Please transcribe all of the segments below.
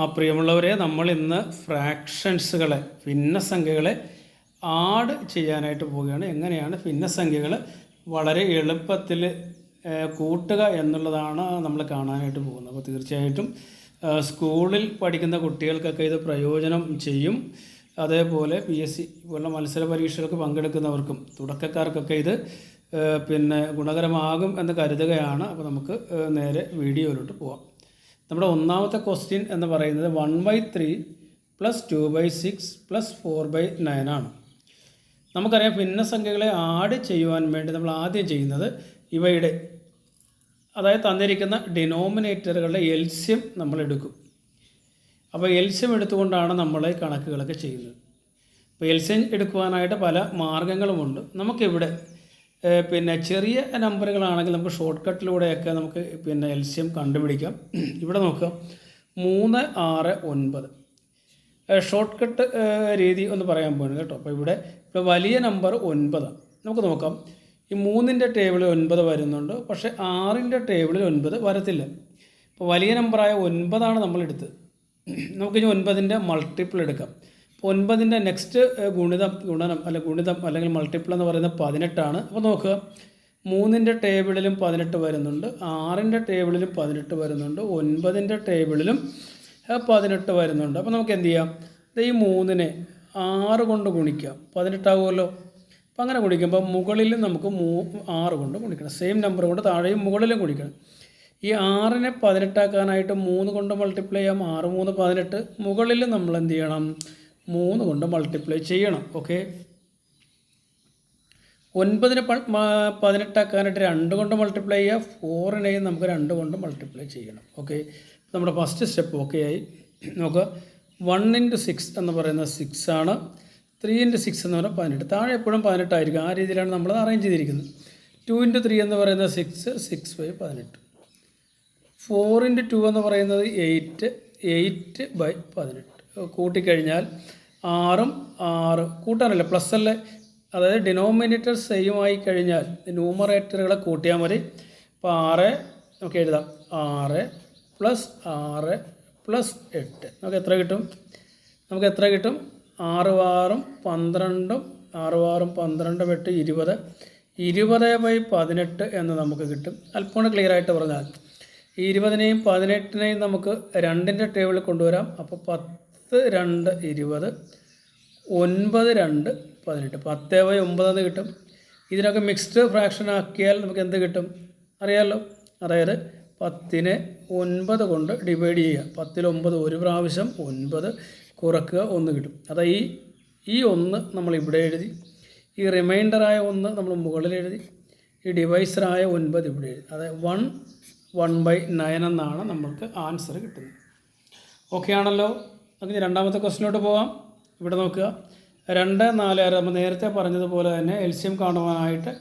ആ പ്രിയമുള്ളവരെ നമ്മൾ ഇന്ന് ഫ്രാക്ഷൻസുകളെ ഭിന്നസംഖ്യകളെ ആഡ് ചെയ്യാനായിട്ട് പോവുകയാണ്. എങ്ങനെയാണ് ഭിന്നസംഖ്യകൾ വളരെ എളുപ്പത്തിൽ കൂട്ടുക എന്നുള്ളതാണ് നമ്മൾ കാണാനായിട്ട് പോകുന്നത്. അപ്പോൾ തീർച്ചയായിട്ടും സ്കൂളിൽ പഠിക്കുന്ന കുട്ടികൾക്കൊക്കെ ഇത് പ്രയോജനം ചെയ്യും. അതേപോലെ പി എസ് സി പോലുള്ള മത്സര പരീക്ഷകൾക്ക് പങ്കെടുക്കുന്നവർക്കും തുടക്കക്കാർക്കൊക്കെ ഇത് പിന്നെ ഗുണകരമാകും എന്ന് കരുതുകയാണ്. അപ്പോൾ നമുക്ക് നേരെ വീഡിയോയിലോട്ട് പോവാം. നമ്മുടെ ഒന്നാമത്തെ ക്വസ്റ്റ്യൻ എന്ന് പറയുന്നത് one by three plus two by six plus four by nine ആണ്. നമുക്കറിയാം ഭിന്നസംഖ്യകളെ ആഡ് ചെയ്യുവാൻ വേണ്ടി നമ്മൾ ആദ്യം ചെയ്യുന്നത് ഇവയുടെ അതായത് തന്നിരിക്കുന്ന ഡിനോമിനേറ്ററുകളുടെ എൽസ്യം നമ്മൾ എടുക്കും. അപ്പോൾ എൽസ്യം എടുത്തുകൊണ്ടാണ് നമ്മൾ കണക്കുകളൊക്കെ ചെയ്യുന്നത്. അപ്പോൾ എൽസ്യം എടുക്കുവാനായിട്ട് പല മാർഗങ്ങളുമുണ്ട്. നമുക്കിവിടെ പിന്നെ ചെറിയ നമ്പറുകളാണെങ്കിൽ നമുക്ക് ഷോർട്ട് കട്ടിലൂടെയൊക്കെ നമുക്ക് പിന്നെ എൽസ്യം കണ്ടുപിടിക്കാം. ഇവിടെ നോക്കുക മൂന്ന് ആറ് ഒൻപത്. ഷോർട്ട് കട്ട് രീതി ഒന്ന് പറയാൻ പോകുന്നത് കേട്ടോ. അപ്പോൾ ഇവിടെ ഇപ്പോൾ വലിയ നമ്പർ ഒൻപതാണ് നമുക്ക് നോക്കാം. ഈ മൂന്നിന്റെ ടേബിളിൽ ഒൻപത് വരുന്നുണ്ട്. പക്ഷേ ആറിന്റെ ടേബിളിൽ ഒൻപത് വരത്തില്ല. ഇപ്പോൾ വലിയ നമ്പറായ ഒൻപതാണ് നമ്മൾ എടുത്തത് നമുക്കിനി ഒൻപതിന്റെ മൾട്ടിപ്പിൾ എടുക്കാം. ഒൻപതിന്റെ നെക്സ്റ്റ് ഗുണിതം ഗുണനം അല്ല ഗുണിതം അല്ലെങ്കിൽ മൾട്ടിപ്പിൾ എന്ന് പറയുന്നത് പതിനെട്ടാണ്. അപ്പോൾ നോക്കുക. മൂന്നിന്റെ ടേബിളിലും പതിനെട്ട് വരുന്നുണ്ട്. ആറിന്റെ ടേബിളിലും പതിനെട്ട് വരുന്നുണ്ട്. ഒൻപതിന്റെ ടേബിളിലും പതിനെട്ട് വരുന്നുണ്ട്. അപ്പോൾ നമുക്ക് എന്ത് ചെയ്യാം? ഈ മൂന്നിനെ ആറ് കൊണ്ട് ഗുണിക്കാം. പതിനെട്ടാകുമല്ലോ അപ്പോൾ അങ്ങനെ ഗുണിക്കുമ്പോൾ മുകളിലും നമുക്ക് മൂ ആറ് കൊണ്ട് ഗുണിക്കണം. സെയിം നമ്പർ കൊണ്ട് താഴെയും മുകളിലും ഗുണിക്കണം. ഈ ആറിനെ പതിനെട്ടാക്കാനായിട്ട് മൂന്ന് കൊണ്ട് മൾട്ടിപ്ലൈ ചെയ്യാം. ആറ് മൂന്ന് പതിനെട്ട്. മുകളിൽ നമ്മൾ എന്ത് ചെയ്യണം? മൂന്ന് കൊണ്ട് മൾട്ടിപ്ലൈ ചെയ്യണം ഓക്കെ ഒൻപതിന് പതിനെട്ടാക്കാനായിട്ട് രണ്ട് കൊണ്ട് മൾട്ടിപ്ലൈ ചെയ്യുക ഫോറിനെയും നമുക്ക് രണ്ട് കൊണ്ട് മൾട്ടിപ്ലൈ ചെയ്യണം ഓക്കെ നമ്മുടെ ഫസ്റ്റ് സ്റ്റെപ്പ് ഓക്കെ ആയി. നോക്കുക വൺ ഇന്റു സിക്സ് എന്ന് പറയുന്നത് സിക്സ് ആണ്. ത്രീ ഇന്റു സിക്സ് എന്ന് പറഞ്ഞാൽ പതിനെട്ട്. താഴെ എപ്പോഴും പതിനെട്ടായിരിക്കും ആ രീതിയിലാണ് നമ്മൾ അറേഞ്ച് ചെയ്തിരിക്കുന്നത്. ടു ഇന്റു ത്രീ എന്ന് പറയുന്നത് സിക്സ് സിക്സ് ബൈ പതിനെട്ട്. ഫോർ ഇന്റു ടു എന്ന് പറയുന്നത് എയ്റ്റ് എയ്റ്റ് ബൈ പതിനെട്ട്. കൂട്ടിക്കഴിഞ്ഞാൽ ആറും ആറ്. കൂട്ടാനല്ലേ? പ്ലസ് അല്ലേ? അതായത് ഡിനോമിനേറ്റർ സെയിം ആയി കഴിഞ്ഞാൽ ന്യൂമറേറ്ററുകളെ കൂട്ടിയാൽ മതി. അപ്പോൾ ആറ് നമുക്ക് എഴുതാം. ആറ് പ്ലസ് ആറ് പ്ലസ് എട്ട്. നമുക്ക് എത്ര കിട്ടും? നമുക്ക് എത്ര കിട്ടും? ആറ് ആറും പന്ത്രണ്ടും ആറ് ആറും പന്ത്രണ്ടും എട്ട് ഇരുപത്. ഇരുപത് ബൈ പതിനെട്ട് എന്ന് നമുക്ക് കിട്ടും. അല്പം ക്ലിയർ ആയിട്ട് പറഞ്ഞാൽ. ഇരുപതിനെയും പതിനെട്ടിനെയും നമുക്ക് രണ്ടിന്റെ ടേബിളിൽ കൊണ്ടുവരാം. അപ്പോൾ പത്ത് രണ്ട് ഇരുപത് ഒൻപത് രണ്ട് പതിനെട്ട്. പത്ത് ബൈ ഒമ്പതെന്ന് കിട്ടും. ഇതിനൊക്കെ മിക്സ്ഡ് ഫ്രാക്ഷൻ ആക്കിയാൽ നമുക്ക് എന്ത് കിട്ടും? അറിയാമല്ലോ അതായത് പത്തിനെ ഒൻപത് കൊണ്ട് ഡിവൈഡ് ചെയ്യുക. പത്തിൽ ഒമ്പത് ഒരു പ്രാവശ്യം ഒൻപത് കുറക്കുക ഒന്ന് കിട്ടും. അതായത് ഈ ഈ ഒന്ന് നമ്മൾ ഇവിടെ എഴുതി. ഈ റിമൈൻഡറായ ഒന്ന് നമ്മൾ മുകളിൽ എഴുതി. ഈ ഡിവൈസറായ ഒൻപത് ഇവിടെ എഴുതി. അതായത് വൺ വൺ ബൈ നയൻ എന്നാണ് നമ്മൾക്ക് ആൻസർ കിട്ടുന്നത്. ഓക്കെ ആണല്ലോ? നമുക്ക് രണ്ടാമത്തെ ക്വസ്റ്റിനോട്ട് പോവാം. ഇവിടെ നോക്കുക. രണ്ട് നാല് ആറ്. നമ്മൾ നേരത്തെ പറഞ്ഞതുപോലെ തന്നെ എൽ സി എം കാണുവാനായിട്ട്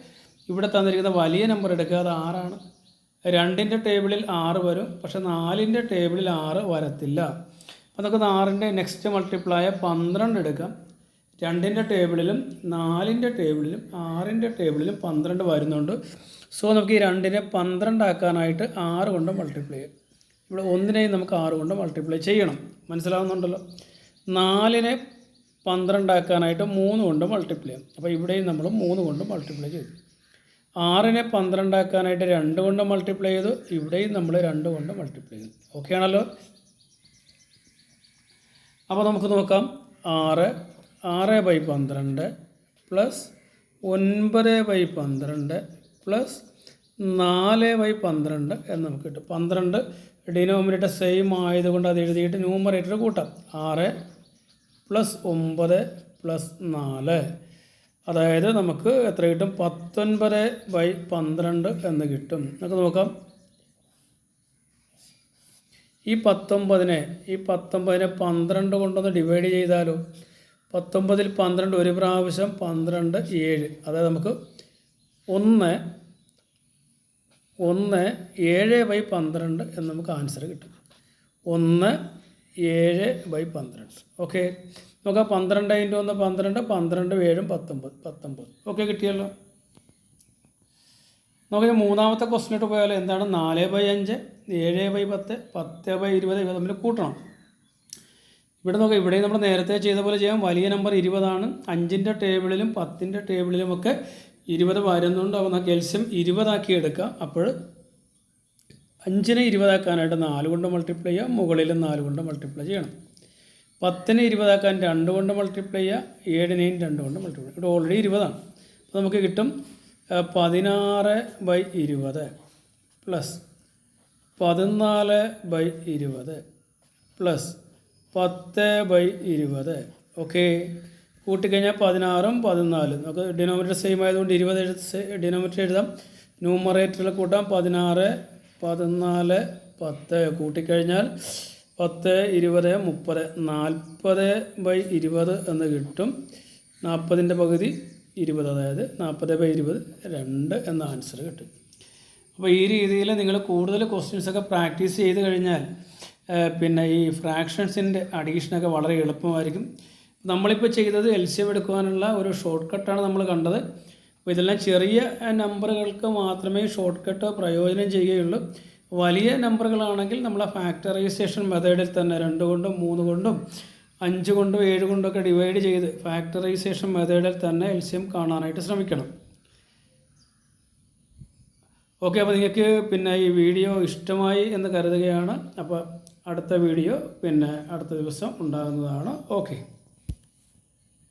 ഇവിടെ തന്നിരിക്കുന്ന വലിയ നമ്പർ എടുക്കുക. അത് ആറാണ്. രണ്ടിന്റെ ടേബിളിൽ ആറ് വരും. പക്ഷേ നാലിന്റെ ടേബിളിൽ ആറ് വരത്തില്ല. അപ്പോൾ നമുക്ക് ആറിന്റെ നെക്സ്റ്റ് മൾട്ടിപ്ലായ പന്ത്രണ്ട് എടുക്കാം. രണ്ടിന്റെ ടേബിളിലും നാലിന്റെ ടേബിളിലും ആറിന്റെ ടേബിളിലും പന്ത്രണ്ട് വരുന്നുണ്ട്. സോ നമുക്ക് ഈ രണ്ടിനെ പന്ത്രണ്ടാക്കാനായിട്ട് ആറ് കൊണ്ട് മൾട്ടിപ്ലൈ ചെയ്യാം. ഇവിടെ ഒന്നിനെയും നമുക്ക് ആറ് കൊണ്ട് മൾട്ടിപ്ലൈ ചെയ്യണം. മനസ്സിലാവുന്നുണ്ടല്ലോ? നാലിനെ പന്ത്രണ്ടാക്കാനായിട്ട് മൂന്ന് കൊണ്ട് മൾട്ടിപ്ലൈ ചെയ്യാം. അപ്പോൾ ഇവിടെയും നമ്മൾ മൂന്ന് കൊണ്ട് മൾട്ടിപ്ലൈ ചെയ്തു. ആറിനെ പന്ത്രണ്ടാക്കാനായിട്ട് രണ്ട് കൊണ്ട് മൾട്ടിപ്ലൈ ചെയ്തു. ഇവിടെയും നമ്മൾ രണ്ട് കൊണ്ട് മൾട്ടിപ്ലൈ ചെയ്തു. ഓക്കെ ആണല്ലോ? അപ്പോൾ നമുക്ക് നോക്കാം. ആറ് ആറ് ബൈ പന്ത്രണ്ട് പ്ലസ് ഒൻപത് ബൈ പന്ത്രണ്ട് പ്ലസ് നാല് ബൈ പന്ത്രണ്ട് എന്ന് നമുക്ക് കിട്ടും. പന്ത്രണ്ട് ഡിനോമിനേറ്റർ സെയിം ആയതുകൊണ്ട് അത് എഴുതിയിട്ട് ന്യൂമറേറ്റർ കൂട്ടാം. ആറ് പ്ലസ് ഒമ്പത് പ്ലസ് നാല്. അതായത് നമുക്ക് എത്ര കിട്ടും? പത്തൊൻപത് ബൈ പന്ത്രണ്ട് എന്ന് കിട്ടും. നമുക്ക് നോക്കാം. ഈ പത്തൊമ്പതിനെ ഈ പത്തൊമ്പതിനെ പന്ത്രണ്ട് കൊണ്ടൊന്ന് ഡിവൈഡ് ചെയ്താലോ? പത്തൊമ്പതിൽ പന്ത്രണ്ട് ഒരു പ്രാവശ്യം പന്ത്രണ്ട് ഏഴ്. അതായത് നമുക്ക് ഒന്ന് ഒന്ന് ഏഴ് ബൈ പന്ത്രണ്ട് എന്ന് നമുക്ക് ആൻസർ കിട്ടും. ഒന്ന് ഏഴ് ബൈ പന്ത്രണ്ട്. ഓക്കെ നമുക്ക് പന്ത്രണ്ട് ഇന്റു ഒന്ന് പന്ത്രണ്ട് പന്ത്രണ്ട് ഏഴും പത്തൊമ്പത് പത്തൊമ്പത്. ഓക്കെ കിട്ടിയല്ലോ? നമുക്ക് മൂന്നാമത്തെ ക്വസ്റ്റിനോട്ട് പോയാൽ എന്താണ്? നാല് ബൈ അഞ്ച് ഏഴ് ബൈ പത്ത് പത്ത് ബൈ ഇരുപത് ഇവ തമ്മിൽ കൂട്ടണം. ഇവിടെ നോക്കാം ഇവിടെ നമ്മൾ നേരത്തെ ചെയ്ത പോലെ ചെയ്യാം. വലിയ നമ്പർ ഇരുപതാണ്. അഞ്ചിന്റെ ടേബിളിലും പത്തിന്റെ ടേബിളിലുമൊക്കെ ഇരുപത് വരുന്നുണ്ട് കാൽസ്യം ഇരുപതാക്കി എടുക്കുക അപ്പോൾ അഞ്ചിനെ ഇരുപതാക്കാനായിട്ട് നാല് കൊണ്ട് മൾട്ടിപ്ലൈ ചെയ്യുക മുകളിൽ നാല് കൊണ്ട് മൾട്ടിപ്ലൈ ചെയ്യണം. പത്തിനെ ഇരുപതാക്കാൻ രണ്ട് കൊണ്ട് മൾട്ടിപ്ലൈ ചെയ്യുക ഏഴിനെയും രണ്ട് കൊണ്ട് മൾട്ടിപ്ലൈ ഇവിടെ ഓൾറെഡി ഇരുപതാണ്. അപ്പോൾ നമുക്ക് കിട്ടും പതിനാറ് ബൈ ഇരുപത് പ്ലസ് പതിനാല് ബൈ ഇരുപത് പ്ലസ് പത്ത് ബൈ ഇരുപത്. ഓക്കെ? കൂട്ടിക്കഴിഞ്ഞാൽ പതിനാറും പതിനാലും. നമുക്ക് ഡിനോമിനേറ്റർ സെയിം ആയതുകൊണ്ട് ഇരുപത് ഡിനോമിനേറ്റർ എഴുതാം. ന്യൂമറേറ്ററിൽ കൂട്ടാം പതിനാറ് പതിനാല് പത്ത്. കൂട്ടിക്കഴിഞ്ഞാൽ പത്ത് ഇരുപത് മുപ്പത്. നാൽപ്പത് ബൈ ഇരുപത് എന്ന് കിട്ടും. നാൽപ്പതിന്റെ പകുതി ഇരുപത് അതായത് നാൽപ്പത് ബൈ ഇരുപത് രണ്ട് എന്ന ആൻസർ കിട്ടും. അപ്പോൾ ഈ രീതിയിൽ നിങ്ങൾ കൂടുതൽ ക്വസ്റ്റ്യൻസൊക്കെ പ്രാക്ടീസ് ചെയ്ത് കഴിഞ്ഞാൽ പിന്നെ ഈ ഫ്രാക്ഷൻസിന്റെ അഡീഷനൊക്കെ വളരെ എളുപ്പമായിരിക്കും. നമ്മളിപ്പോൾ ചെയ്തത് എൽ സി എം എടുക്കുവാനുള്ള ഒരു ഷോർട്ട് കട്ടാണ് നമ്മൾ കണ്ടത്. അപ്പോൾ ഇതെല്ലാം ചെറിയ നമ്പറുകൾക്ക് മാത്രമേ ഷോർട്ട് കട്ട് പ്രയോജനം ചെയ്യുകയുള്ളൂ. വലിയ നമ്പറുകളാണെങ്കിൽ നമ്മൾ ഫാക്ടറൈസേഷൻ മെത്തേഡിൽ തന്നെ രണ്ട് കൊണ്ടും മൂന്ന് കൊണ്ടും അഞ്ച് കൊണ്ടും ഏഴ് കൊണ്ടും ഒക്കെ ഡിവൈഡ് ചെയ്ത് ഫാക്ടറൈസേഷൻ മെത്തേഡിൽ തന്നെ എൽ സി എം കാണാനായിട്ട് ശ്രമിക്കണം. ഓക്കെ അപ്പോൾ നിങ്ങൾക്ക് പിന്നെ ഈ വീഡിയോ ഇഷ്ടമായി എന്ന് കരുതുകയാണ്. അപ്പോൾ അടുത്ത വീഡിയോ പിന്നെ അടുത്ത ദിവസം ഉണ്ടാകുന്നതാണ്. ഓക്കെ.